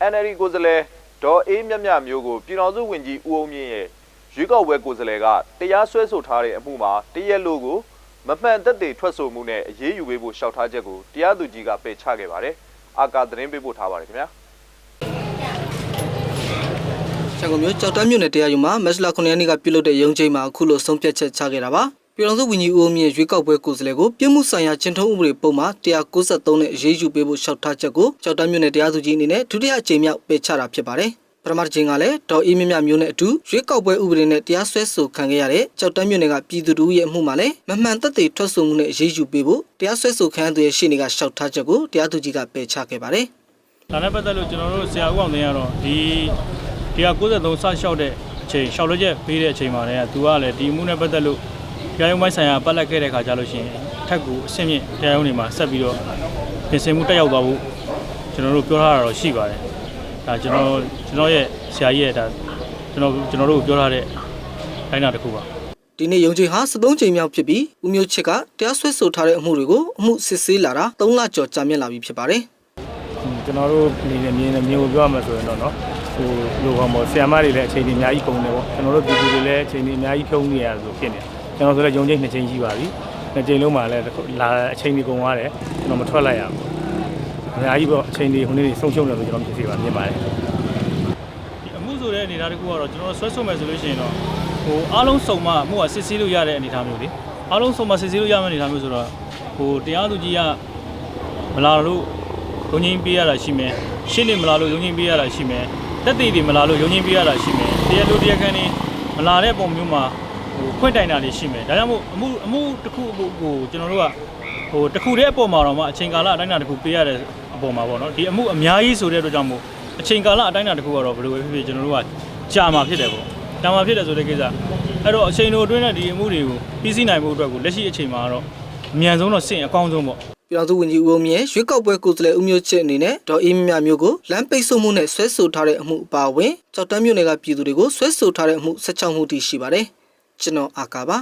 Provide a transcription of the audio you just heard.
NLD ကိုယ်စားလှယ်ဒေါ်အေးမြတ်မြတ်မျိုးကိုပြည်တော်စုဝင်ကြီးဦးအောင်မြင့်ရဲ့ရွေးကောက်ပွဲကိုယ်စားလှယ်ကတရားစွဲဆိုထားတဲ့အမှုမှာတရက်လို့ကိုမမှန်သက်သေထွက်ဆိုမှုနဲ့အရေးယူပေးဖို့ရှောက်ထားချက်ကိုတရားသူကြီးကပယ်ချခဲ့ပါတယ်။အာကာသတင်းပေးပို့ထားပါတယ်ခင်ဗျာ။ရန်ကုန်မြို့ကြောက်တန်းမြို့နယ်တရားရုံးမှာမက်စလာ9ရက်နေ့ကပြုလုပ်တဲ့ရုံးချိန်မှာအခုလိုဆုံးဖြတ်ချက်ချခဲ့တာပါ ပြည်တော်စုဝန်ကြီးဦးအမြင့်ရွေးကောက်ပွဲကိုယ်စားလှယ်ကိုပြည်မှုဆိုင်ရာကျင့်ထုံးဥပဒေပုံမှာ193နဲ့အရေးယူပေးဖို့ရှောက်ထားချက်ကိုကြောက်တန်းမြို့နယ်တရားသူကြီးအနေနဲ့ဒုတိယအကြိမ်မြောက်ပယ်ချတာဖြစ်ပါတယ်ပထမတစ်ချိန်ကလည်းဒေါ်အေးမြမြမျိုးနဲ့အတူရွေးကောက်ပွဲဥပဒေနဲ့တရားစွဲဆိုခံခဲ့ရတဲ့ကြောက်တန်းမြို့နယ်ကပြည်သူတို့ရဲ့အမှုမှာလည်းမမှန်သက်သေထွက်ဆိုမှုနဲ့အရေးယူပေးဖို့တရားစွဲဆိုခံရသူရဲ့ရှေ့နေကရှောက်ထားချက်ကိုတရားသူကြီးကပယ်ချခဲ့ပါတယ်ဒါနဲ့ပတ်သက်လို့ကျွန်တော်တို့ဆရာဦးအောင်သိန်းကတော့ဒီ193စလျှောက်တဲ့အချိန်လျှောက်လို့ချက်ပေးတဲ့အချိန်မှာလည်းသူကလည်းဒီအမှုနဲ့ပတ်သက်လို့ တရားရုံးပိုင်းဆိုင်ရာပတ်လက်ခဲ့တဲ့အခါကျလို့ရှိရင်ထက်ကိုအဆင့်မြင့်တရားရုံးတွေမှာဆက်ပြီးတော့ပြင်ဆင်မှုတက်ရောက်သွားဖို့ကျွန်တော်တို့ပြောထားတာတော့ရှိပါတယ်ဒါကျွန်တော်ကျွန်တော်ရဲ့ဆရာကြီးရဲ့ဒါကျွန်တော်ကျွန်တော်တို့ပြောထားတဲ့အိုင်းနာတစ်ခုပါဒီနေ့ရုံးချိန်ဟာ73ချိန်မြောက်ဖြစ်ပြီးဦးမျိုးချစ်ကတရားစွဲဆိုထားတဲ့အမှုတွေကိုအမှုစစ်ဆေးလာတာ3လကျော်ကြာမြင့်လာပြီဖြစ်ပါတယ်ကျွန်တော်တို့အနေနဲ့မြင်နေမျိုးပြောရမှာဆိုရင်တော့နော်ဟိုလိုဟောမောဆီယမ်မတွေလည်းအချိန်ကြီးအများကြီးပုံနေပေါ့ကျွန်တော်တို့ပြည်သူတွေလည်းအချိန်ကြီးအများကြီးဖြုံးနေရလို့ဖြစ်နေတယ် ကျွန်တော်ဆိုလည်းယုံကြည်နှစ်ချိန်ရှိပါပြီနှစ်ချိန်လုံးမှာလည်းလာအချိန်ကြီးကုန်သွားတယ်ကျွန်တော်မထွက်လိုက်ရဘူးအများကြီးပေါ့အချိန်ကြီးဟိုနေ့တွေဆုံးရှုံးတယ်လို့ကျွန်တော်ဖြစ်စီပါမြင်ပါတယ်ဒီအမှုဆိုတဲ့အနေအထားတစ်ခုကတော့ကျွန်တော်ဆွဲဆိုမယ်ဆိုလို့ရှိရင်တော့ဟိုအားလုံးစုံမအမှုကစစ်ဆေးလို့ရတဲ့အနေအထားမျိုးလေအားလုံးစုံမစစ်ဆေးလို့ရမယ့်အနေအထားမျိုးဆိုတော့ဟိုတရားသူကြီးကမလာလို့ယုံကြည်ပေးရတာရှိမယ်ရှင်းနေမလားလို့ယုံကြည်ပေးရတာရှိမယ်တက်တည်တွေမလားလို့ယုံကြည်ပေးရတာရှိမယ်တရားလူတရားခံနေမလာတဲ့ပုံမျိုးမှာ ဟိုခွင့်တိုင်တာတွေရှိမယ်ဒါကြောင့်မို့အမှုအမှုတစ်ခုကိုကျွန်တော်တို့ကဟိုတစ်ခုတည်းအပေါ်မှာတော့မှအချိန်ကာလအတိုင်းအတာတစ်ခုပေးရတဲ့အပေါ်မှာပေါ့နော်ဒီအမှုအများကြီးဆိုတဲ့အတွက်ကြောင့်မို့အချိန်ကာလအတိုင်းအတာတစ်ခုကတော့ဘယ်လိုပဲဖြစ်ဖြစ်ကျွန်တော်တို့ကကြာမှာဖြစ်တယ်ပေါ့ကြာမှာဖြစ်တယ်ဆိုတဲ့ကိစ္စအဲ့တော့အချိန်တို့အတွင်းနဲ့ဒီအမှုတွေကိုပြီးစီးနိုင်ဖို့အတွက်ကိုလက်ရှိအချိန်မှာကတော့အမြန်ဆုံးတော့စင့်အကောင်းဆုံးပေါ့ပြည်တော်စုဝန်ကြီးဦးအမြင့်ရွေးကောက်ပွဲကိုယ်စားလှယ်ဦးမျိုးချစ်အနေနဲ့ဒေါ်အေးမြမြမျိုးကိုလမ်းပိတ်ဆို့မှုနဲ့ဆွဲဆိုထားတဲ့အမှုအပါအဝင်ကြောက်တန်းမြို့နယ်ကပြည်သူတွေကိုဆွဲဆိုထားတဲ့အမှု16မှုတည်ရှိပါတယ် ကျွန်တော်အာကာပါ